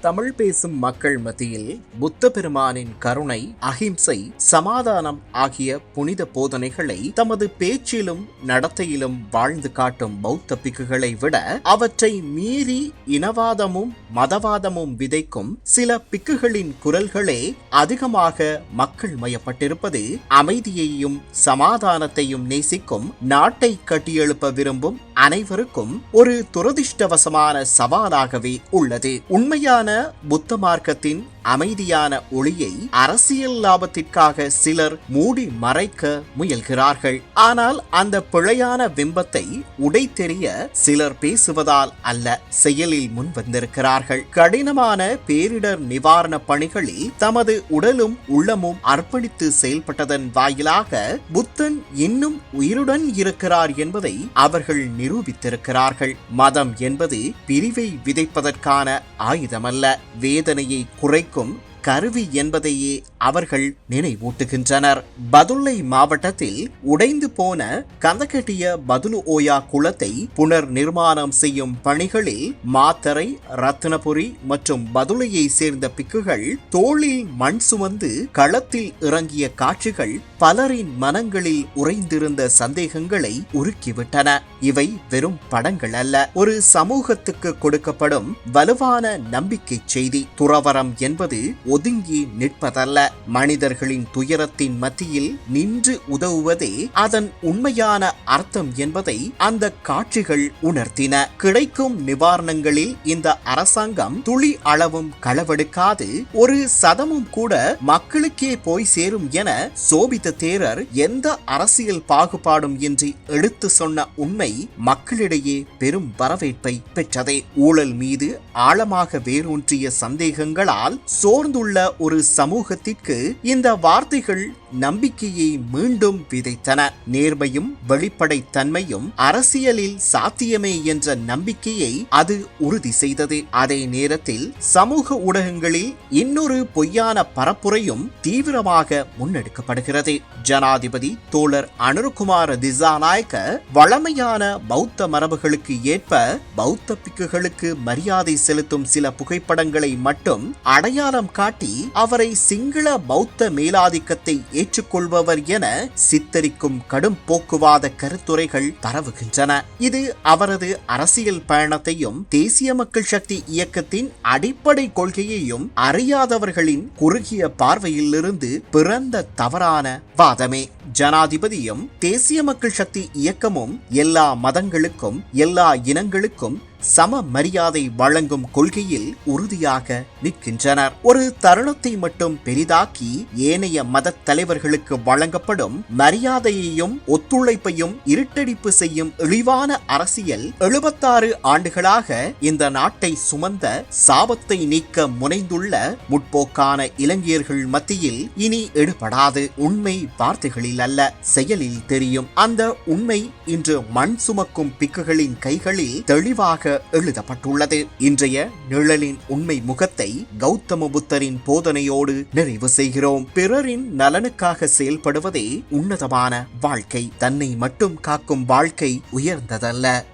தமிழ் பேசும் மக்கள் மத்தியில் புத்த பெருமானின் கருணை அகிம்சை சமாதானம் ஆகிய புனித போதனைகளை தமது பேச்சிலும் நடத்தையிலும் வாழ்ந்து காட்டும் பௌத்த பிக்குகளை விட அவற்றை மீறி இனவாதமும் மதவாதமும் விதைக்கும் சில பிக்குகளின் குரல்களே அதிகமாக மக்கள் மயப்பட்டிருப்பது அமைதியையும் சமாதானத்தையும் நேசிக்கும் நாட்டை கட்டியெழுப்ப விரும்பும் அனைவருக்கும் ஒரு துரதிர்ஷ்டவசமான சவாலாகவே உள்ளது. உண்மையான புத்த மார்க்கத்தின் அமைதியான ஒளியை அரசியல் லாபத்திற்காக சிலர் மூடி மறைக்க முயல்கிறார்கள். ஆனால் அந்த பிழையான பிம்பத்தை உடைத்தெறிய சிலர் பேசுவதால் அல்ல செயலில் முன் வந்திருக்கிறார்கள். கடினமான பேரிடர் நிவாரண பணிகளில் தமது உடலும் உள்ளமும் அர்ப்பணித்து செயல்பட்டதன் வாயிலாக புத்தன் இன்னும் உயிருடன் இருக்கிறார் என்பதை அவர்கள் நிரூபித்திருக்கிறார்கள். மதம் என்பது பிரிவை விதைப்பதற்கான ஆயுதமல்ல வேதனையை குறைக்கும் வரைக்கும் கருவி என்பதையே அவர்கள் நினைவூட்டுகின்றனர். பதுளை மாவட்டத்தில் உடைந்து போன கந்தகட்டிய பதுலு ஓயா குளத்தை புனர் நிர்மாணம் செய்யும் பணிகளில் மாத்தரை ரத்னபுரி மற்றும் பதுளையை சேர்ந்த பிக்குகள் தோளில் மண் சுமந்து களத்தில் இறங்கிய காட்சிகள் பலரின் மனங்களில் உறைந்திருந்த சந்தேகங்களை உருக்கிவிட்டன. இவை வெறும் படங்கள் அல்ல. ஒரு சமூகத்துக்கு கொடுக்கப்படும் வலுவான நம்பிக்கை செய்தி. துறவரம் என்பது ஒதுங்கி நிற்பதல்ல. மனிதர்களின் துயரத்தின் மத்தியில் நின்று உதவுவதே அதன் உண்மையான அர்த்தம் என்பதை அந்த காட்சிகள் உணர்த்தின. கிடைக்கும் நிவாரணங்களில் இந்த அரசாங்கம் துளி அளவும் களவெடுக்காது. ஒரு சதமும் கூட மக்களுக்கே போய் சேரும் என சோபித்த தேரர் எந்த அரசியல் பாகுபாடும் இன்றி எடுத்து சொன்ன உண்மை மக்களிடையே பெரும் வரவேற்பை பெற்றதே. ஊழல் மீது ஆழமாக வேரூன்றிய சந்தேகங்களால் சோர்ந்துள்ள ஒரு சமூகத்திற்கு இந்த வார்த்தைகள் நம்பிக்கையை மீண்டும் விதைத்தன. நேர்மையும் வெளிப்படைத்தன்மையும் அரசியலில் சாத்தியமே என்ற நம்பிக்கையை அது உறுதி செய்தது. அதே நேரத்தில் சமூக ஊடகங்களில் இன்னொரு பொய்யான பரப்புரையும் தீவிரமாக முன்னெடுக்கப்படுகிறது. ஜனாதிபதி தோழர் அனுருகுமார திசாநாயக்க வளமையான பௌத்த மரபுகளுக்கு ஏற்ப பௌத்த பிக்குகளுக்கு மரியாதை செலுத்தும் சில புகைப்படங்களை மட்டும் அடையாளம் காட்டி அவரை சிங்கள பௌத்த மேலாதிக்கத்தை ஏற்றுக்கொள்பவர் என சித்தரிக்கும் கடும் போக்குவாத கருத்துரைகள் பரவுகின்றன இது அவரது அரசியல் பயணத்தையும் தேசிய மக்கள் சக்தி இயக்கத்தின் அடிப்படை கொள்கையையும் அறியாதவர்களின் குறுகிய பார்வையிலிருந்து பிறந்த தவறான வாதமே. ஜனாதிபதியும் தேசிய மக்கள் சக்தி இயக்கமும் எல்லா மதங்களுக்கும் எல்லா இனங்களுக்கும் சம மரியாதை வழங்கும் கொள்கையில் உறுதியாக நிற்கின்றனர். ஒரு தருணத்தை மட்டும் பெரிதாக்கி ஏனைய மத தலைவர்களுக்கு வழங்கப்படும் மரியாதையையும் ஒத்துழைப்பையும் இருட்டடிப்பு செய்யும் இழிவான அரசியல் எழுபத்தாறு ஆண்டுகளாக இந்த நாட்டை சுமந்த சாபத்தை நீக்க முனைந்துள்ள முற்போக்கான இளைஞர்கள் மத்தியில் இனி எடுபடாது. உண்மை வார்த்தைகளில் அல்ல செயலில் தெரியும். அந்த உண்மை இன்று மண் சுமக்கும் பிக்குகளின் கைகளில் தெளிவாக எழுதப்பட்டுள்ளது. இன்றைய நிழலின் உண்மை முகத்தை கௌதம புத்தரின் போதனையோடு நிறைவு செய்கிறோம். பிறரின் நலனுக்காக செயல்படுவதே உன்னதமான வாழ்க்கை. தன்னை மட்டும் காக்கும் வாழ்க்கை உயர்ந்ததல்ல.